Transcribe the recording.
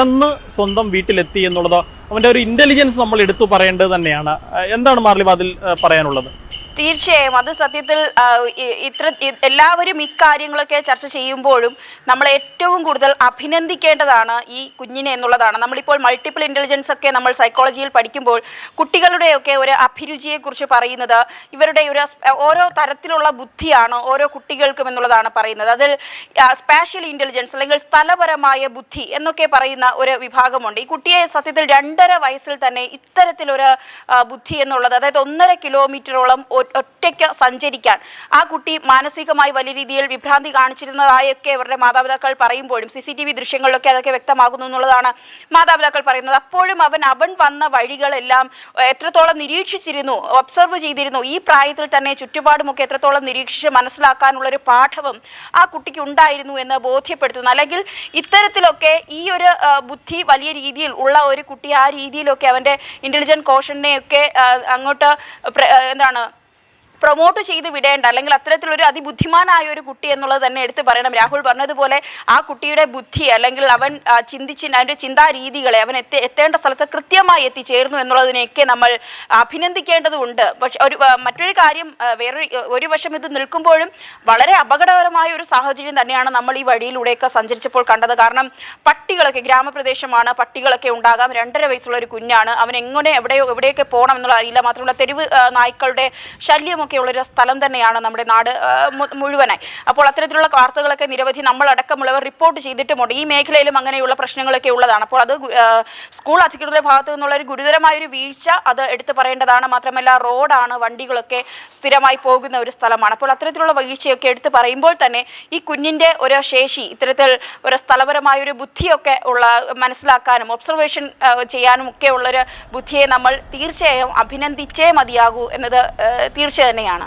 പെട്ടെന്ന് സ്വന്തം വീട്ടിലെത്തി എന്നുള്ളത് അവന്റെ ഒരു ഇന്റലിജൻസ് നമ്മൾ എടുത്തു പറയേണ്ടത് തന്നെയാണ്. എന്താണ് മാർലി അതിൽ പറയാനുള്ളത്? തീർച്ചയായും അത് സത്യത്തിൽ ഇത്ര എല്ലാവരും ഇക്കാര്യങ്ങളൊക്കെ ചർച്ച ചെയ്യുമ്പോഴും നമ്മൾ ഏറ്റവും കൂടുതൽ അഭിനന്ദിക്കേണ്ടതാണ് ഈ കുഞ്ഞിനെ എന്നുള്ളതാണ്. നമ്മളിപ്പോൾ മൾട്ടിപ്പിൾ ഇന്റലിജൻസ് ഒക്കെ നമ്മൾ സൈക്കോളജിയിൽ പഠിക്കുമ്പോൾ കുട്ടികളുടെയൊക്കെ ഒരു അഭിരുചിയെക്കുറിച്ച് പറയുന്നത് ഇവരുടെ ഒരു ഓരോ തരത്തിലുള്ള ബുദ്ധിയാണ് ഓരോ കുട്ടികൾക്കും എന്നുള്ളതാണ് പറയുന്നത്. അതിൽ സ്പാഷ്യൽ ഇന്റലിജൻസ് അല്ലെങ്കിൽ സ്ഥലപരമായ ബുദ്ധി എന്നൊക്കെ പറയുന്ന ഒരു വിഭാഗമുണ്ട്. ഈ കുട്ടിയെ സത്യത്തിൽ രണ്ടര വയസ്സിൽ തന്നെ ഇത്തരത്തിലൊരു ബുദ്ധി എന്നുള്ളത് അതായത് ഒന്നര കിലോമീറ്ററോളം ഒറ്റയ്ക്ക് സഞ്ചരിക്കാൻ. ആ കുട്ടി മാനസികമായി വലിയ രീതിയിൽ വിഭ്രാന്തി കാണിച്ചിരുന്നതായൊക്കെ അവരുടെ മാതാപിതാക്കൾ പറയുമ്പോഴും സി സി ടി വി ദൃശ്യങ്ങളിലൊക്കെ അതൊക്കെ വ്യക്തമാകുന്നു എന്നുള്ളതാണ് മാതാപിതാക്കൾ പറയുന്നത്. അപ്പോഴും അവൻ അവൻ വന്ന വഴികളെല്ലാം എത്രത്തോളം നിരീക്ഷിച്ചിരുന്നു ഒബ്സർവ് ചെയ്തിരുന്നു. ഈ പ്രായത്തിൽ തന്നെ ചുറ്റുപാടുമൊക്കെ എത്രത്തോളം നിരീക്ഷിച്ച് മനസ്സിലാക്കാനുള്ള ഒരു പാഠവും ആ കുട്ടിക്ക് ഉണ്ടായിരുന്നു എന്ന് ബോധ്യപ്പെടുത്തുന്നു. അല്ലെങ്കിൽ ഇത്തരത്തിലൊക്കെ ഈ ഒരു ബുദ്ധി വലിയ രീതിയിൽ ഉള്ള ഒരു കുട്ടി ആ രീതിയിലൊക്കെ അവന്റെ ഇന്റലിജന്റ് കോഷനെയൊക്കെ അങ്ങോട്ട് എന്താണ് പ്രൊമോട്ട് ചെയ്ത് വിടേണ്ട അല്ലെങ്കിൽ അത്തരത്തിലൊരു അതിബുദ്ധിമാനായ ഒരു കുട്ടി എന്നുള്ളത് തന്നെ എടുത്തു പറയണം. രാഹുൽ പറഞ്ഞതുപോലെ ആ കുട്ടിയുടെ ബുദ്ധി അല്ലെങ്കിൽ അവൻ ചിന്തിച്ച് അവന്റെ ചിന്താ രീതികളെ അവൻ എത്തി എത്തേണ്ട സ്ഥലത്ത് കൃത്യമായി എത്തിച്ചേർന്നു എന്നുള്ളതിനെയൊക്കെ നമ്മൾ അഭിനന്ദിക്കേണ്ടതുണ്ട്. പക്ഷെ ഒരു മറ്റൊരു കാര്യം വേറൊരു ഒരു വശം ഇത് നിൽക്കുമ്പോഴും വളരെ അപകടകരമായ ഒരു സാഹചര്യം തന്നെയാണ് നമ്മൾ ഈ വഴിയിലൂടെയൊക്കെ സഞ്ചരിച്ചപ്പോൾ കണ്ടത്. കാരണം പട്ടികളൊക്കെ ഗ്രാമപ്രദേശമാണ് പട്ടികളൊക്കെ ഉണ്ടാകാം. രണ്ടര വയസ്സുള്ള ഒരു കുഞ്ഞാണ്. അവൻ എങ്ങനെ എവിടെയോ എവിടെയൊക്കെ പോകണം എന്നുള്ള അറിയില്ല. മാത്രമല്ല തെരുവ് നായ്ക്കളുടെ ശല്യമൊക്കെ ഉള്ളൊരു സ്ഥലം തന്നെയാണ് നമ്മുടെ നാട് മുഴുവനായി. അപ്പോൾ അത്തരത്തിലുള്ള വാർത്തകളൊക്കെ നിരവധി നമ്മളടക്കമുള്ളവർ റിപ്പോർട്ട് ചെയ്തിട്ടുമുണ്ട്. ഈ മേഖലയിലും അങ്ങനെയുള്ള പ്രശ്നങ്ങളൊക്കെ ഉള്ളതാണ്. അപ്പോൾ അത് സ്കൂൾ അധികൃതരുടെ ഭാഗത്തു നിന്നുള്ള ഒരു ഗുരുതരമായ ഒരു വീഴ്ച അത് എടുത്തു പറയേണ്ടതാണ്. മാത്രമല്ല റോഡാണ് വണ്ടികളൊക്കെ സ്ഥിരമായി പോകുന്ന ഒരു സ്ഥലമാണ്. അപ്പോൾ അത്തരത്തിലുള്ള വീഴ്ചയൊക്കെ എടുത്തു പറയുമ്പോൾ തന്നെ ഈ കുഞ്ഞിന്റെ ഒരു ശേഷി ഇത്തരത്തിൽ ഒരു സ്ഥലപരമായ ഒരു ബുദ്ധിയൊക്കെ ഉള്ള മനസ്സിലാക്കാനും ഒബ്സർവേഷൻ ചെയ്യാനും ഒക്കെ ഉള്ളൊരു ബുദ്ധിയെ നമ്മൾ തീർച്ചയായും അഭിനന്ദിച്ചേ മതിയാകൂ എന്നത് തീർച്ച തന്നെയാണ്.